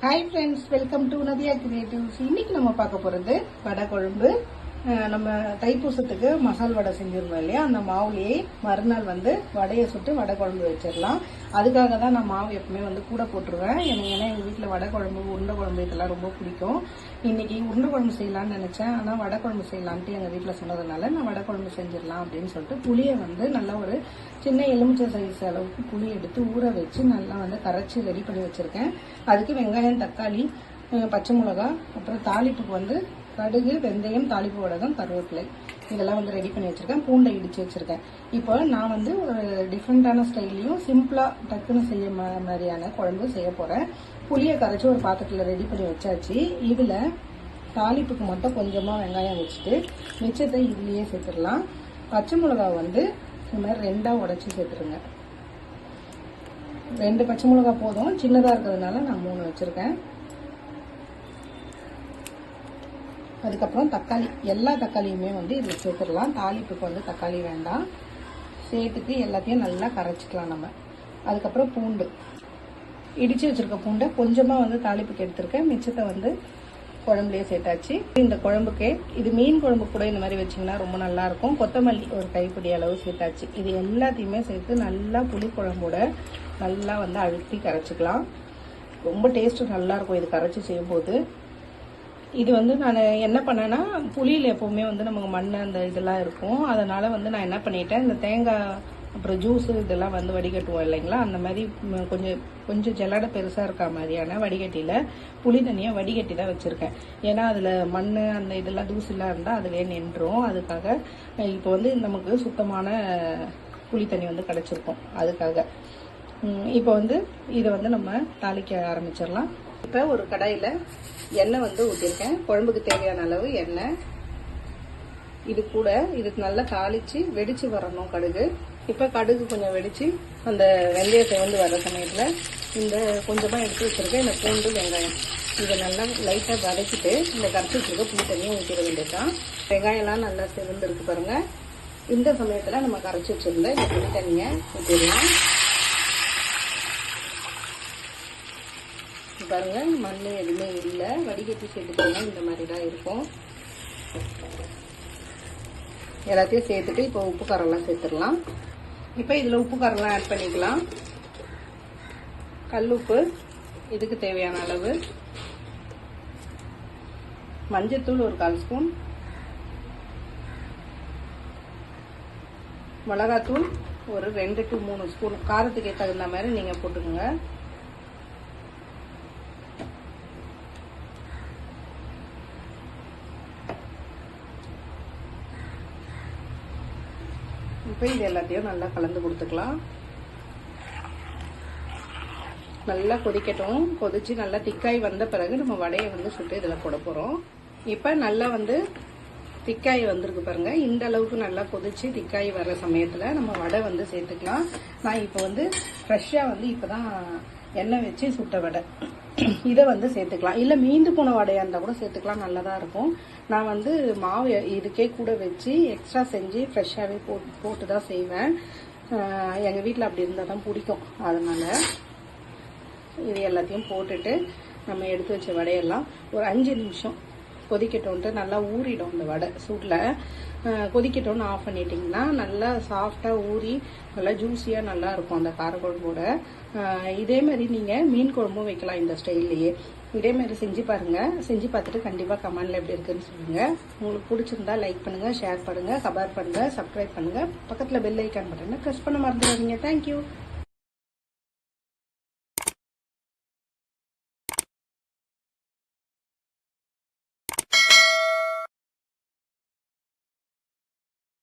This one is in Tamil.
Hi friends welcome to Nadhiya creatives இன்னைக்கு நம்ம பார்க்க போகிறது வடை குழம்பு நம்ம தைப்பூசத்துக்கு மசால் வடை செஞ்சிருந்தோம் இல்லையா? அந்த மாவுலேயே மறுநாள் வந்து வடையை சுட்டு வடை குழம்பு வச்சிடலாம். அதுக்காக தான் நான் மாவு எப்பவுமே வந்து கூட போட்டுருவேன். எனக்கு ஏன்னா எங்கள் வீட்டில் வடை குழம்பு உருண்டை குழம்பு இதெல்லாம் ரொம்ப பிடிக்கும். இன்னைக்கு உருண்டை குழம்பு செய்யலாம்னு நினச்சேன். ஆனால் வடை குழம்பு செய்யலான்ட்டு எங்கள் வீட்டில் சொன்னதுனால நான் வடை குழம்பு செஞ்சிடலாம் அப்படின்னு சொல்லிட்டு புளியை வந்து நல்லா ஒரு சின்ன எலுமிச்சை சைஸ் அளவுக்கு புளி எடுத்து ஊற வச்சு நல்லா வந்து கரைச்சி ரெடி பண்ணி வச்சுருக்கேன். அதுக்கு வெங்காயம் தக்காளி பச்சை மிளகா அப்புறம் தாளிப்புக்கு வந்து கடுகு வெந்தயம் தாளிப்பு வடகம் கருவேப்பிலை. இதெல்லாம் வந்து ரெடி பண்ணி வச்சுருக்கேன். பூண்டை இடித்து வச்சுருக்கேன். இப்போ நான் வந்து ஒரு டிஃப்ரெண்ட்டான ஸ்டைல்லையும் சிம்பிளாக டக்குன்னு செய்ய மா- மாதிரியான குழம்பு செய்ய போகிறேன் புளியை கரைச்சி ஒரு பாத்திரத்தில் ரெடி பண்ணி வச்சாச்சு. இதில் தாளிப்புக்கு மட்டும் கொஞ்சமாக வெங்காயம் வச்சுட்டு மிச்சத்தை இதுலேயே சேர்த்துடலாம். பச்சை மிளகா வந்து இந்த மாதிரி ரெண்டாக உடச்சி சேர்த்துருங்க. ரெண்டு பச்சை மிளகா போதும். சின்னதாக இருக்கிறதுனால நான் மூணு வச்சுருக்கேன். அதுக்கப்புறம் தக்காளி. எல்லா தக்காளியுமே வந்து இதில் சேர்த்துடலாம். தாளிப்புக்கு வந்து தக்காளி வேண்டாம். சேர்த்துட்டு எல்லாத்தையும் நல்லா கரைச்சிக்கலாம் நம்ம. அதுக்கப்புறம் பூண்டு. இடித்து வச்சுருக்க பூண்டை கொஞ்சமாக வந்து தாளிப்புக்கு எடுத்திருக்கேன். மிச்சத்தை வந்து குழம்புலேயே சேர்த்தாச்சு. இந்த குழம்புக்கு இது மீன் குழம்பு கூட இந்த மாதிரி வச்சிங்கன்னா ரொம்ப நல்லாயிருக்கும் கொத்தமல்லி ஒரு கைப்பிடி அளவு சேர்த்தாச்சு. இது எல்லாத்தையுமே சேர்த்து நல்லா புளி குழம்போட நல்லா வந்து அழுத்தி கரைச்சிக்கலாம். ரொம்ப டேஸ்ட்டு நல்லாயிருக்கும் இது கரைச்சி செய்யும்போது. இது வந்து நான் என்ன பண்ணேன்னா புளியில் எப்போவுமே வந்து நமக்கு மண் அந்த இதெல்லாம் இருக்கும். அதனால் வந்து நான் என்ன பண்ணிட்டேன் இந்த தேங்காய் அப்புறம் ஜூஸு இதெல்லாம் வந்து வடிகட்டுவோம் இல்லைங்களா? அந்த மாதிரி கொஞ்சம் கொஞ்சம் ஜல்லடை பெருசாக இருக்க மாதிரியான வடிகட்டியில் புளி தண்ணியை வடிகட்டி தான் வச்சுருக்கேன். ஏன்னா அதில் மண் அந்த இதெல்லாம் தூசிலாம் இருந்தால் அதுலேயே நின்றும் அதுக்காக இப்போ வந்து நமக்கு சுத்தமான புளி தண்ணி வந்து கிடச்சிருக்கும். அதுக்காக. இப்போ வந்து இதை வந்து நம்ம தாளிக்க ஆரம்பிச்சிடலாம். இப்போ ஒரு கடாயில் எண்ணெய் வந்து ஊற்றிருக்கேன் குழம்புக்கு தேவையான அளவு எண்ணெய். இது கூட இதுக்கு நல்லா தாளித்து வெடித்து வரணும் கடுகு. இப்போ கடுகு கொஞ்சம் வெடித்து அந்த வெந்தயத்தை வந்து வர சமயத்தில் இந்த கொஞ்சமாக எடுத்து வச்சிருக்கேன். இந்த பூண்டு வெங்காயம். இதை நல்லா லைட்டாக வதக்கிட்டு இந்த கரைச்சி வச்சிருக்க புளி தண்ணியும் ஊற்றிட வேண்டியதுதான். வெங்காயம்லாம் நல்லா சிவந்துருக்கு பாருங்கள் இந்த சமயத்தில் நம்ம கரைச்சி வச்சுருந்த இந்த புளி தண்ணியை ஊற்றிடலாம் பாருங்க. மண் எதுவுமே இல்லை. வடிகட்டி சேர்த்துட்டோம்னா இந்த மாதிரி தான் இருக்கும். எல்லாத்தையும் சேர்த்துட்டு இப்போ உப்பு காரம்லாம் சேர்த்துடலாம். இப்போ இதில் உப்பு காரம்லாம் ஆட் பண்ணிக்கலாம். கல் உப்பு இதுக்கு தேவையான அளவு. மஞ்சத்தூள் ஒரு கால் ஸ்பூன். மிளகாத்தூள் ஒரு ரெண்டு டு மூணு ஸ்பூன். காரத்துக்கு தகுந்த மாதிரி நீங்கள் போட்டுக்கோங்க. இப்போ இது எல்லாத்தையும் நல்லா கலந்து கொடுத்துக்கலாம். நல்லா கொதிக்கட்டும். கொதிச்சு நல்லா திக்காய் வந்த பிறகு நம்ம வடையை வந்து சுட்டு இதில் போட போகிறோம் இப்போ நல்லா வந்து திக்காய் வந்திருக்கு பாருங்க. இந்த அளவுக்கு நல்லா கொதிச்சு திக்காய் வர்ற சமயத்தில் நம்ம வடை வந்து சேர்த்துக்கலாம். நான் இப்போ வந்து ஃப்ரெஷ்ஷாக வந்து இப்போ தான் எண்ணெய் வச்சு சுட்ட வடை. இதை வந்து சேர்த்துக்கலாம். இல்லை மீந்து போன வடையாக இருந்தால் கூட சேர்த்துக்கலாம். நல்லதாக இருக்கும். நான் வந்து மாவு இதுக்கே கூட வச்சு எக்ஸ்ட்ரா செஞ்சு ஃப்ரெஷ்ஷாகவே போட்டு போட்டு தான் செய்வேன். எங்கள் வீட்டில் அப்படி இருந்தால் தான் பிடிக்கும். அதனால் இது எல்லாத்தையும் போட்டுட்டு நம்ம எடுத்து வச்ச வடையெல்லாம் ஒரு அஞ்சு நிமிஷம் கொதிக்கட்டும்ட்டு நல்லா ஊறிடும் இந்த வடை சூட்டில் கொதிக்கட்டும்னு ஆஃப் பண்ணிட்டிங்கன்னா நல்லா சாஃப்டாக ஊறி நல்லா ஜூஸியாக நல்லா இருக்கும் அந்த காரக்குழம்போட. அஹ் இதே மாதிரி நீங்கள் மீன் குழம்பும் வைக்கலாம் இந்த ஸ்டைல்லையே இதே மாதிரி செஞ்சு பாருங்கள் செஞ்சு பார்த்துட்டு கண்டிப்பாக கமெண்டில் எப்படி இருக்குன்னு சொல்லுங்கள் உங்களுக்கு பிடிச்சிருந்தா லைக் பண்ணுங்கள் ஷேர் பண்ணுங்கள் கமெண்ட் பண்ணுங்கள் சப்ஸ்கிரைப் பண்ணுங்கள் பக்கத்தில் பெல் ஐக்கான் பட்டனை ப்ரெஸ் பண்ண மறந்துடாதீங்க. தேங்க்யூ